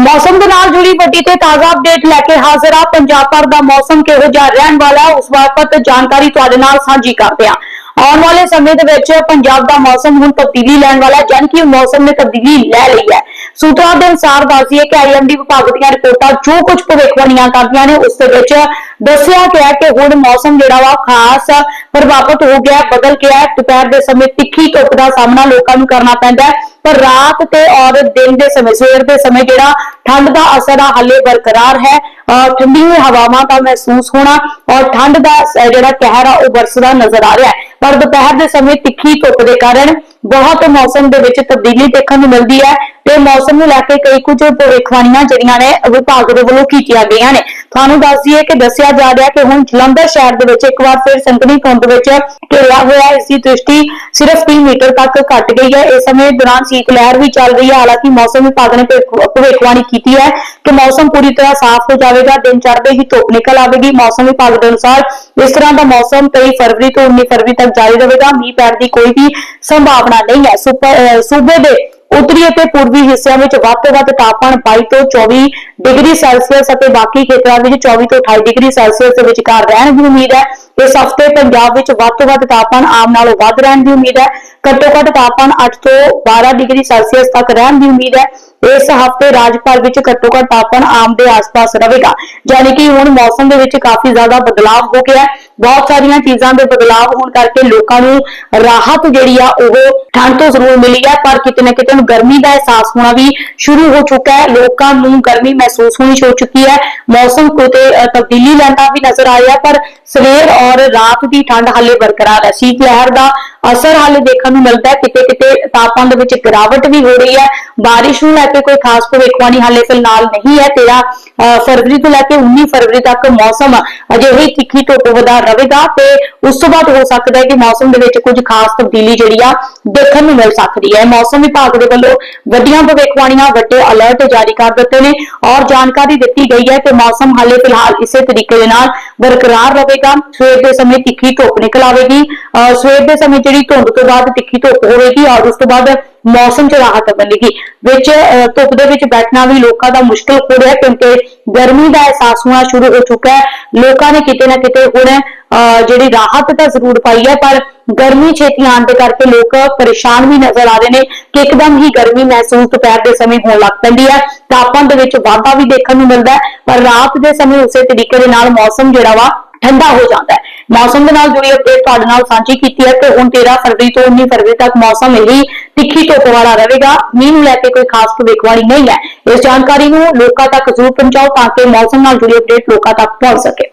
ਮੌਸਮ ਦੇ ਨਾਲ ਜੁੜੀ ਵੱਡੀ ਤੇ ਤਾਜ਼ਾ ਅਪਡੇਟ ਲੈ ਕੇ ਹਾਜ਼ਰ ਆ ਪੰਜਾਬ ਭਰ ਦਾ ਮੌਸਮ ਕਿਹੋ ਜਿਹਾ ਰਹਿਣ ਵਾਲਾ ਉਸ ਬਾਬਤ ਜਾਣਕਾਰੀ ਤੁਹਾਡੇ ਨਾਲ ਸਾਂਝੀ ਕਰਦੇ ਹਾਂ। ਆਉਣ ਵਾਲੇ ਸਮੇਂ ਦੇ ਵਿੱਚ ਪੰਜਾਬ ਦਾ ਮੌਸਮ ਹੁਣ ਤਬਦੀਲੀ ਲੈਣ ਵਾਲਾ ਹੈ, ਜਾਣੀ ਕਿ ਮੌਸਮ ਨੇ ਤਬਦੀਲੀ ਲੈ ਲਈ ਹੈ। ਸੂਤਰਾਂ ਦੇ ਅਨੁਸਾਰ ਦੱਸਦੀਏ ਕਿ ਆਈਐਮਡੀ ਵਿਭਾਗ ਦੀਆਂ ਰਿਪੋਰਟਾਂ ਜੋ ਕੁਝ ਭਵਿੱਖਬਾਣੀਆਂ ਕਰਦੀਆਂ ਨੇ, ਉਸ ਦੇ ਵਿੱਚ ਦੱਸਿਆ ਗਿਆ ਕਿ ਹੁਣ ਮੌਸਮ ਜਿਹੜਾ ਵਾ ਖਾਸ ਪ੍ਰਭਾਵਿਤ ਹੋ ਗਿਆ, ਬਦਲ ਗਿਆ ਦੁਪਹਿਰ ਦੇ ਸਮੇਂ ਤਿੱਖੀ ਧੁੱਪ ਦਾ ਸਾਹਮਣਾ ਲੋਕਾਂ ਨੂੰ ਕਰਨਾ ਪੈਂਦਾ ਹੈ, ਪਰ ਰਾਤ ਤੇ ਔਰ ਦਿਨ ਦੇ ਸਮੇਂ, ਸਵੇਰ ਦੇ ਸਮੇਂ ਜਿਹੜਾ ਠੰਡ ਦਾ ਅਸਰ ਆ, ਹਾਲੇ ਬਰਕਰਾਰ ਹੈ। ਅਹ ਠੰਡੀ ਹਵਾਵਾਂ ਦਾ ਮਹਿਸੂਸ ਹੋਣਾ ਔਰ ਠੰਡ ਦਾ ਜਿਹੜਾ ਕਹਿਰ ਆ, ਉਹ ਵਰਸਦਾ ਨਜ਼ਰ ਆ ਰਿਹਾ ਹੈ। ਪਰ ਦੁਪਹਿਰ ਦੇ ਸਮੇਂ ਤਿੱਖੀ ਧੁੱਪ ਦੇ ਕਾਰਨ ਬਹੁਤ ਮੌਸਮ ਦੇ ਵਿੱਚ ਤਬਦੀਲੀ ਦੇਖਣ ਨੂੰ ਮਿਲਦੀ ਹੈ। ਤੇ ਮੌਸਮ ਨੂੰ ਲੈ ਕੇ ਕਈ ਕੁਝ ਭਵਿੱਖਬਾਣੀਆਂ ਜਿਹੜੀਆਂ ਨੇ ਵਿਭਾਗ ਦੇ ਵੱਲੋਂ ਕੀਤੀਆਂ ਗਈਆਂ ਨੇ। ਤੁਹਾਨੂੰ ਦੱਸ ਦਈਏ ਕਿ ਦੱਸਿਆ ਜਾ ਰਿਹਾ ਕਿ ਹੁਣ ਜਲੰਧਰ ਸ਼ਹਿਰ ਦੇ ਵਿੱਚ ਇੱਕ ਵਾਰ ਫਿਰ ਸੰਕਣੀ ਧੁੰਦ ਵਿੱਚ ਘਿਰਿਆ ਹੋਇਆ ਇਸ ਦੀ ਦ੍ਰਿਸ਼ਟੀ ਸਿਰਫ 3 ਮੀਟਰ ਤੱਕ ਘਟ ਗਈ ਹੈ। ਇਸ ਸਮੇਂ ਦੌਰਾਨ ਸੀਤ ਲਹਿਰ ਵੀ ਚੱਲ ਰਹੀ ਹੈ। ਹਾਲਾਂਕਿ ਮੌਸਮ ਵਿਭਾਗ ਨੇ ਭਵਿੱਖ- ਭਵਿੱਖਬਾਣੀ ਕੀਤੀ ਹੈ ਕਿ ਮੌਸਮ ਪੂਰੀ ਤਰ੍ਹਾਂ ਸਾਫ਼ ਹੋ ਜਾਵੇਗਾ, ਦਿਨ ਚੜ੍ਹਦੇ ਹੀ ਧੁੱਪ ਨਿਕਲ ਆਵੇਗੀ। ਮੌਸਮ ਵਿਭਾਗ ਦੇ ਅਨੁਸਾਰ ਇਸ ਤਰ੍ਹਾਂ ਦਾ ਮੌਸਮ 23 ਫਰਵਰੀ ਤੋਂ 19 ਫਰਵਰੀ ਤੱਕ ਜਾਰੀ ਰਹੇਗਾ। ਮੀਂਹ ਪੈਣ ਦੀ ਕੋਈ ਵੀ ਸੰਭਾਵਨਾ ਨਹੀਂ ਹੈ। ਸੁਪਰ- ਸੂਬੇ ਦੇ ਉੱਤਰੀ ਅਤੇ ਪੂਰਬੀ ਹਿੱਸਿਆਂ ਵਿੱਚ ਵੱਧ ਤੋਂ ਵੱਧ ਤਾਪਮਾਨ 22 ਤੋਂ 24 ਡਿਗਰੀ ਸੈਲਸੀਅਸ ਅਤੇ ਬਾਕੀ ਖੇਤਰਾਂ ਵਿੱਚ 24 ਤੋਂ 28 ਡਿਗਰੀ ਸੈਲਸੀਅਸ ਦੇ ਵਿਚਕਾਰ ਰਹਿਣ ਦੀ ਉਮੀਦ ਹੈ। ਇਸ ਹਫ਼ਤੇ ਪੰਜਾਬ ਵਿੱਚ ਵੱਧ ਤੋਂ ਵੱਧ ਤਾਪਮਾਨ ਆਮ ਨਾਲੋਂ ਵੱਧ ਰਹਿਣ ਦੀ ਉਮੀਦ ਹੈ। ਘੱਟੋ ਘੱਟ ਤਾਪਮਾਨ 8 ਤੋਂ 12 ਡਿਗਰੀ ਸੈਲਸੀਅਸ ਤੱਕ ਰਹਿਣ ਦੀ ਉਮੀਦ ਹੈ। ਇਸ ਹਫ਼ਤੇ ਰਾਜ ਭਰ ਵਿੱਚ ਘੱਟੋ ਘੱਟ ਤਾਪਮਾਨ ਆਮ ਦੇ ਆਸ-ਪਾਸ ਰਹੇਗਾ। ਯਾਨੀ ਕਿ ਹੁਣ ਮੌਸਮ ਦੇ ਵਿੱਚ ਕਾਫੀ ਜ਼ਿਆਦਾ ਬਦਲਾਅ ਹੋ ਗਿਆ ਬਹੁਤ ਸਾਰੀਆਂ ਚੀਜ਼ਾਂ ਦੇ ਬਦਲਾਅ ਹੋਣ ਕਰਕੇ ਲੋਕਾਂ ਨੂੰ ਰਾਹਤ ਜਿਹੜੀ ਆ, ਉਹ ਠੰਡ ਤੋਂ ਜ਼ਰੂਰ ਮਿਲੀ ਹੈ। ਪਰ ਕਿਤੇ ਨਾ ਕਿਤੇ ਹੁਣ ਗਰਮੀ ਦਾ ਅਹਿਸਾਸ ਹੋਣਾ ਵੀ ਸ਼ੁਰੂ ਹੋ ਚੁੱਕਾ ਹੈ। ਲੋਕਾਂ ਨੂੰ ਗਰਮੀ ਮਹਿਸੂਸ ਹੋਣੀ ਸ਼ੁਰੂ ਹੋ ਚੁੱਕੀ ਹੈ। ਮੌਸਮ ਕੋਤੇ ਤਬਦੀਲੀ ਲੈਂਦਾ ਵੀ ਨਜ਼ਰ ਆਇਆ, ਪਰ ਸਵੇਰ ਔਰ ਰਾਤ ਦੀ ਠੰਡ ਹਾਲੇ ਬਰਕਰਾਰ ਹੈ। ਸ਼ੀਤ ਲਹਿਰ ਦਾ ਅਸਰ ਹਾਲੇ ਦੇਖਣ ਨੂੰ ਮਿਲਦਾ ਹੈ। ਕਿਤੇ ਕਿਤੇ ਤਾਪਮਾਨ ਦੇ ਵਿੱਚ ਗਿਰਾਵਟ ਵੀ ਹੋ ਰਹੀ ਹੈ। ਬਾਰਿਸ਼ ਨੂੰ ਲੈ ਕੇ ਕੋਈ ਖਾਸ ਭਵਿੱਖਬਾਣੀ ਹਾਲੇ ਫਿਲਹਾਲ ਨਹੀਂ ਹੈ। 13 ਅਹ, ਫਰਵਰੀ ਤੋਂ ਲੈ ਕੇ 19 ਫਰਵਰੀ ਤੱਕ ਮੌਸਮ ਅਜੇ ਹੀ ਤਿੱਖੀ ਧੁੱਪ ਵਧਾ ਰਹੇਗਾ ਤੇ ਉਸ ਤੋਂ ਬਾਅਦ ਹੋ ਸਕਦਾ ਹੈ ਕਿ ਮੌਸਮ ਦੇ ਵਿੱਚ ਕੁਝ ਖਾਸ ਤਬਦੀਲੀ ਜਿਹੜੀ ਆ ਦੇਖਣ ਨੂੰ ਮਿਲ ਸਕਦੀ ਹੈ। ਮੌਸਮ ਵਿਭਾਗ ਦੇ ਵੱਲੋਂ ਵੱਡੀਆਂ ਭਵਿੱਖਬਾਣੀਆਂ ਵੱਡੇ ਅਲਰਟ ਜਾਰੀ ਕਰ ਦਿੱਤੇ ਨੇ ਔਰ ਜਾਣਕਾਰੀ ਦਿੱਤੀ ਗਈ ਹੈ ਕਿ ਮੌਸਮ ਹਾਲੇ ਫਿਲਹਾਲ ਇਸੇ ਤਰੀਕੇ ਦੇ ਨਾਲ ਬਰਕਰਾਰ ਰਹੇਗਾ। ਸਵੇਰ ਦੇ ਸਮੇਂ ਤਿੱਖੀ ਧੁੱਪ ਨਿਕਲ ਆਵੇਗੀ। ਅਹ ਸਵੇਰ ਦੇ ਸਮੇਂ ਜਿਹੜੀ ਧੁੰਦ ਤੋਂ ਬਾਅਦ ਤਿੱਖੀ ਧੁੱਪ ਹੋਵੇਗੀ ਔਰ ਉਸ ਤੋਂ ਬਾਅਦ ਮੌਸਮ ਚ ਰਾਹਤ ਮਿਲੇਗੀ। ਵਿੱਚ ਧੁੱਪ ਦੇ ਵਿੱਚ ਬੈਠਣਾ ਵੀ ਲੋਕਾਂ ਦਾ ਮੁਸ਼ਕਲ ਹੋ ਰਿਹਾ ਕਿਉਂਕਿ ਗਰਮੀ ਦਾ ਅਹਿਸਾਸ ਹੋਣਾ ਸ਼ੁਰੂ ਹੋ ਚੁੱਕਾ ਹੈ। ਲੋਕਾਂ ਨੇ ਕਿਤੇ ਨਾ ਕਿਤੇ ਹੁਣ ਜਿਹੜੀ ਰਾਹਤ ਤਾਂ ਜ਼ਰੂਰ ਪਾਈ ਹੈ, ਪਰ ਗਰਮੀ ਛੇਤੀ ਆਉਣ ਦੇ ਕਰਕੇ ਲੋਕ ਪਰੇਸ਼ਾਨ ਵੀ ਨਜ਼ਰ ਆ ਰਹੇ ਨੇ ਕਿ ਇੱਕਦਮ ਹੀ ਗਰਮੀ ਮਹਿਸੂਸ ਦੁਪਹਿਰ ਦੇ ਸਮੇਂ ਹੋਣ ਲੱਗ ਪੈਂਦੀ ਹੈ। ਤਾਪਮਾਨ ਦੇ ਵਿੱਚ ਵਾਧਾ ਵੀ ਦੇਖਣ ਨੂੰ ਮਿਲਦਾ ਹੈ, ਪਰ ਰਾਤ ਦੇ ਸਮੇਂ ਉਸੇ ਤਰੀਕੇ ਦੇ ਨਾਲ ਮੌਸਮ ਜਿਹੜਾ ਵਾ ਠੰਡਾ ਹੋ ਜਾਂਦਾ ਹੈ। ਮੌਸਮ ਦੇ ਨਾਲ ਜੁੜੀ ਅਪਡੇਟ ਤੁਹਾਡੇ ਨਾਲ ਸਾਂਝੀ ਕੀਤੀ ਹੈ ਤੇ ਹੁਣ 13 ਫਰਵਰੀ ਤੋਂ 19 ਫਰਵਰੀ ਤੱਕ ਮੌਸਮ ਇਹੀ ਤਿੱਖੀ ਧੁੱਪ ਵਾਲਾ ਰਹੇਗਾ। ਮੀਂਹ ਨੂੰ ਲੈ ਕੇ ਕੋਈ ਖਾਸ ਭਵਿੱਖਬਾਣੀ ਨਹੀਂ ਹੈ। ਇਸ ਜਾਣਕਾਰੀ ਨੂੰ ਲੋਕਾਂ ਤੱਕ ਜ਼ਰੂਰ ਪਹੁੰਚਾਓ ਤਾਂ ਕਿ ਮੌਸਮ ਨਾਲ ਜੁੜੀ ਅਪਡੇਟ ਲੋਕਾਂ ਤੱਕ ਪਹੁੰਚ ਸਕੇ।